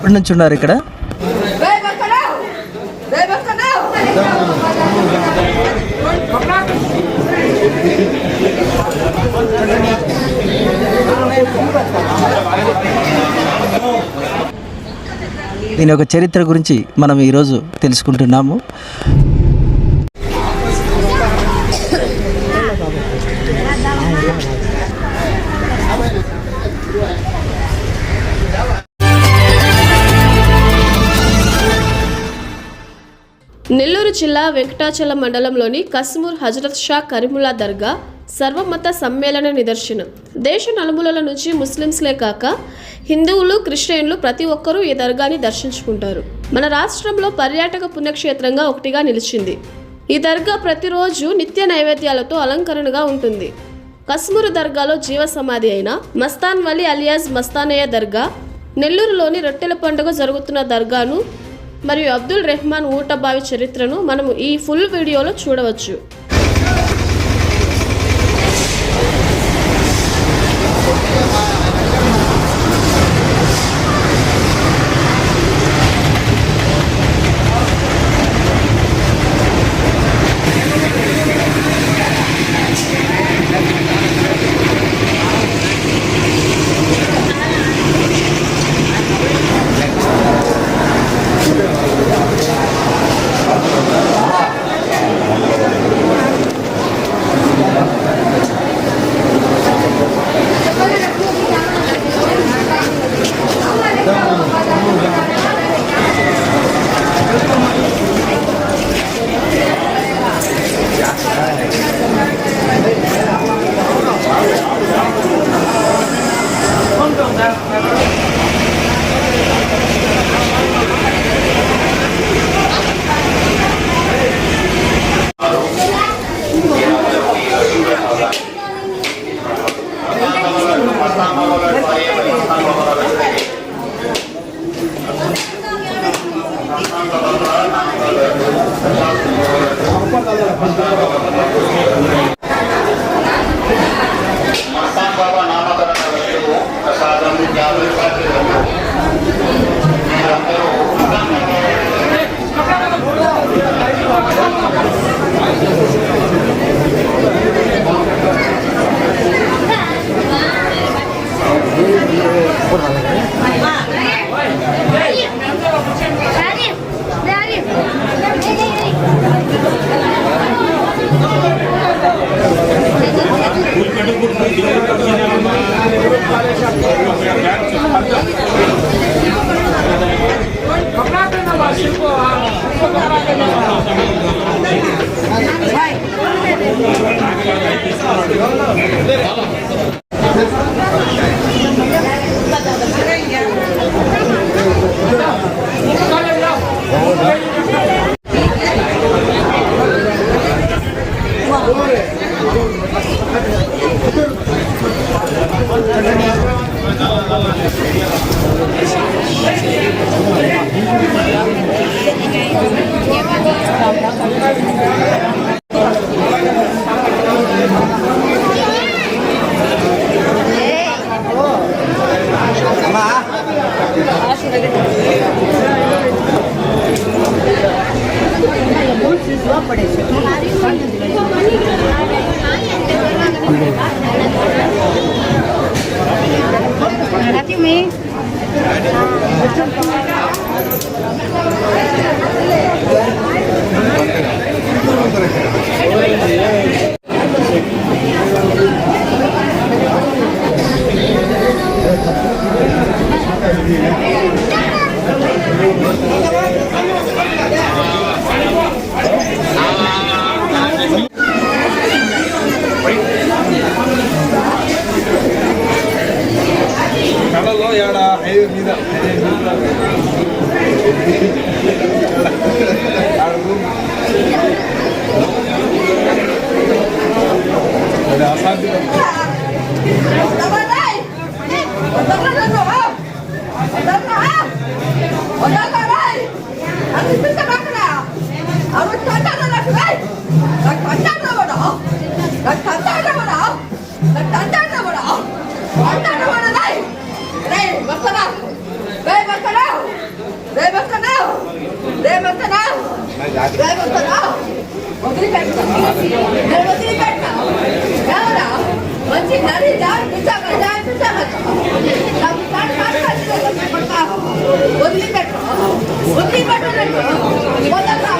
ఎప్పటి నుంచి ఉన్నారు ఇక్కడ? దీని యొక్క చరిత్ర గురించి మనం ఈరోజు తెలుసుకుంటున్నాము. నెల్లూరు జిల్లా వెంకటాచలం మండలంలోని కస్మూర్ హజరత్ షా కరీముల్లా దర్గా సర్వమత సమ్మేళన నిదర్శనం. దేశ నలుమూలల నుంచి ముస్లింస్లే కాక హిందువులు క్రిస్టియన్లు ప్రతి ఒక్కరూ ఈ దర్గాని దర్శించుకుంటారు. మన రాష్ట్రంలో పర్యాటక పుణ్యక్షేత్రంగా ఒకటిగా నిలిచింది. ఈ దర్గా ప్రతిరోజు నిత్య నైవేద్యాలతో అలంకరణగా ఉంటుంది. కస్మూరు దర్గాలో జీవ సమాధి అయిన మస్తాన్ వలి అలియాజ్ మస్తానయ్య దర్గా నెల్లూరులోని రొట్టెల పండుగ జరుగుతున్న దర్గాను మరియు అబ్దుల్ రెహమాన్ ఊటబావి చరిత్రను మనము ఈ ఫుల్ వీడియోలో చూడవచ్చు. మస్తాన్ వదిలిపెట్టు వదిలిపెట్టు వదిలిపెట్టు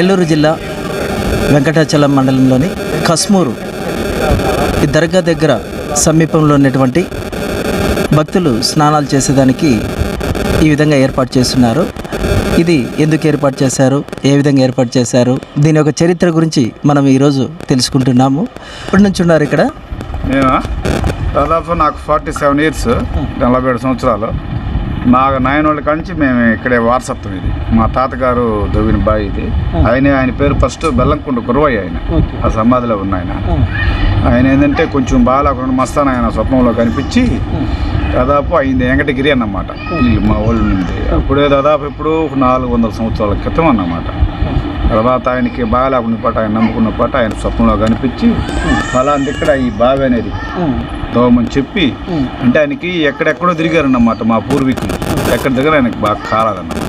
నెల్లూరు జిల్లా వెంకటాచలం మండలంలోని కస్మూరు. ఈ దర్గా దగ్గర సమీపంలో ఉన్నటువంటి భక్తులు స్నానాలు చేసేదానికి ఈ విధంగా ఏర్పాటు చేస్తున్నారు. ఇది ఎందుకు ఏర్పాటు చేశారు? ఏ విధంగా ఏర్పాటు చేశారు? దీని యొక్క చరిత్ర గురించి మనం ఈరోజు తెలుసుకుంటున్నాము. ఇప్పటి నుంచి ఉన్నారు ఇక్కడ? నేను దాదాపు నాకు ఫార్టీ సెవెన్ ఇయర్స్ నలభై ఏడు సంవత్సరాలు. నా నాయనోళ్ళ కాంచి మేము ఇక్కడే వారసత్వం ఇది. మా తాతగారు దొవ్విన బావి ఇది. ఆయన ఆయన పేరు ఫస్ట్ బెల్లంకుంట గురవయ్య ఆయన. ఆ సమాధిలో ఉన్న ఆయన. ఆయన ఏంటంటే కొంచెం బాగా మస్తాన్ ఆయన స్వప్నంలో కనిపించి దాదాపు అయింది వెంకటగిరి అన్నమాట. వీళ్ళు మా వాళ్ళు నుండి అప్పుడే దాదాపు ఇప్పుడు నాలుగు వందల సంవత్సరాల క్రితం అన్నమాట. తర్వాత ఆయనకి బాగా లేకుండా పాట ఆయన నమ్ముకున్న పాట ఆయన స్వప్నంలో కనిపించి ఫలాంటి ఇక్కడ ఈ బావి అనేది దోమని చెప్పి అంటే ఆయనకి ఎక్కడెక్కడో తిరిగారన్నమాట మా పూర్వీకులు. ఎక్కడ దగ్గర ఆయనకి బాగా కాలాలన్నమాట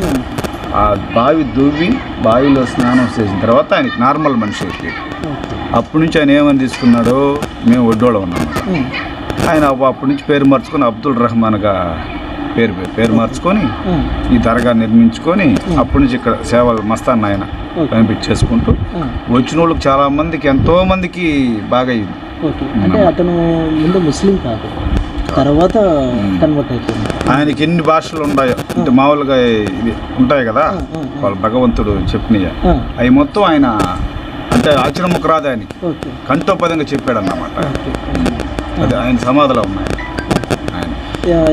ఆ బావి దువ్వి బావిలో స్నానం చేసిన తర్వాత ఆయనకి నార్మల్ మనిషి అయిపోయాడు. అప్పటి నుంచి ఆయన ఏమని తీసుకున్నాడో మేము ఒడ్డోళ్ళం అన్నమాట. ఆయన అప్ప- అప్పటి నుంచి పేరు మార్చుకొని అబ్దుల్ రహమాన్గా పేరు పేరు మార్చుకొని ఈ దర్గా నిర్మించుకొని అప్పటి నుంచి ఇక్కడ సేవలు మస్తాన్ ఆయన కనిపించేసుకుంటూ వచ్చిన వాళ్ళకి చాలా మందికి ఎంతో మందికి బాగా అయింది. అంటే అతను ముందు ముస్లిం కాదు. తర్వాత కన్వర్ట్ అయిపోయింది. ఆయనకి ఎన్ని భాషలు ఉన్నాయో అంటే మామూలుగా ఇది ఉంటాయి కదా వాళ్ళ భగవంతుడు చెప్పినవి అవి మొత్తం ఆయన అంటే ఆచరణకు రాదు ఆయనకి. కంఠోపదంగా చెప్పాడు అన్నమాట అది ఆయన సమాధిలో ఉన్నాయి.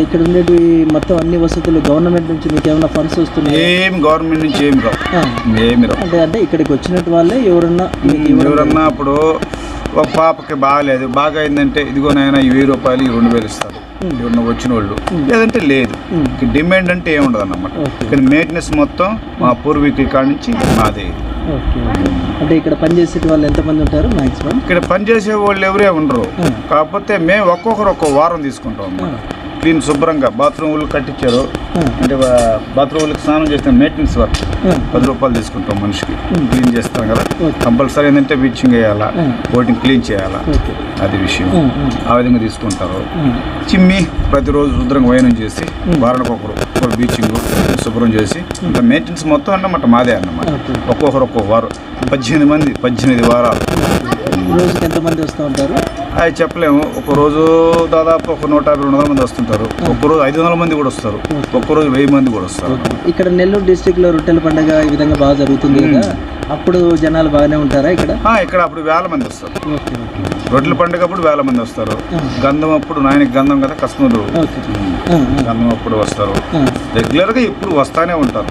ఇక్కడ ఉండేటి మొత్తం అన్ని వసతులు గవర్నమెంట్ నుంచి మీకు ఏమైనా ఫండ్స్ వస్తున్నాయి? ఏమి గవర్నమెంట్ నుంచి ఏమి రావు. ఏమి రావు. అంటే అంటే ఇక్కడికి వచ్చినట్టు వాళ్ళే ఎవరన్నా ఎవరన్నా అప్పుడు ఒక పాపకి బాగాలేదు. బాగా అయిందంటే ఇదిగో నాయన ఈ వెయ్యి రూపాయలు ఈ రెండు వేలు ఇస్తారు ఎవరన్నా వచ్చిన వాళ్ళు లేదంటే లేదు. డిమాండ్ అంటే ఏముండదు అన్నమాట ఇక్కడ మెయింటెనెన్స్ మొత్తం మా పూర్వీకుల కాడి నుంచి మాదే. అంటే ఇక్కడ పనిచేసే వాళ్ళు ఎంతమంది ఉంటారు మాక్సిమం ఇక్కడ పనిచేసే వాళ్ళు ఎవరే ఉండరు. కాకపోతే మేము ఒక్కొక్కరు ఒక్కో వారం తీసుకుంటాం అన్నమాట. క్లీన్ శుభ్రంగా బాత్రూములు కట్టించారు. అంటే బాత్రూములకు స్నానం చేసిన మెయింటెనెన్స్ వర్క్ పది రూపాయలు తీసుకుంటాం మనిషికి. క్లీన్ చేస్తాం కదా. కంపల్సరీ ఏంటంటే బ్లీచింగ్ వేయాలా బోటింగ్ క్లీన్ చేయాలా అది విషయం. ఆ విధంగా తీసుకుంటారు. చిమ్మి ప్రతిరోజు శుభ్రంగా వైనం చేసి వారానికి ఒకరు ఒకరు బీచింగ్ శుభ్రం చేసి ఇంకా మెయింటెనెన్స్ మొత్తం అన్నమాట మాదే అన్నమాట. ఒక్కొక్కరు ఒక్కొక్క వారం పద్దెనిమిది మంది పద్దెనిమిది వారాలు. రోజుకి ఎంతమంది వస్తూ ఉంటారు? అవి చెప్పలేము. ఒక రోజు దాదాపు ఒక నూట యాభై రెండు వందల మంది వస్తుంటారు. ఒక్కరోజు ఐదు వందల మంది కూడా వస్తారు. ఒక్కరోజు వెయ్యి మంది కూడా వస్తారు. ఇక్కడ నెల్లూరు డిస్టిక్లో రొట్టెల పండుగ ఈ విధంగా బాగా జరుగుతుంది కదా. అప్పుడు జనాలు బాగానే ఉంటారా ఇక్కడ? ఇక్కడ అప్పుడు వేల మంది వస్తారు. రొట్టెల పండుగ అప్పుడు వేల మంది వస్తారు. గంధం అప్పుడు నాయనకి గంధం కదా ఆ, గంధం అప్పుడు వస్తారు. రెగ్యులర్గా ఇప్పుడు వస్తానే ఉంటారు.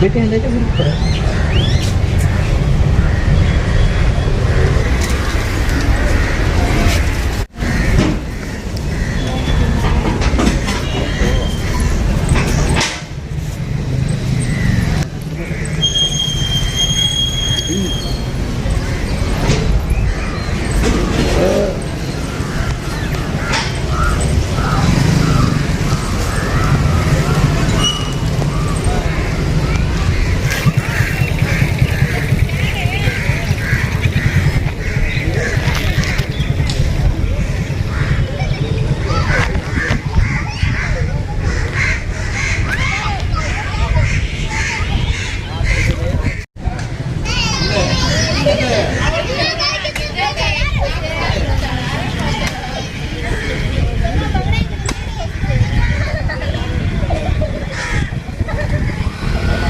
Dependente é muito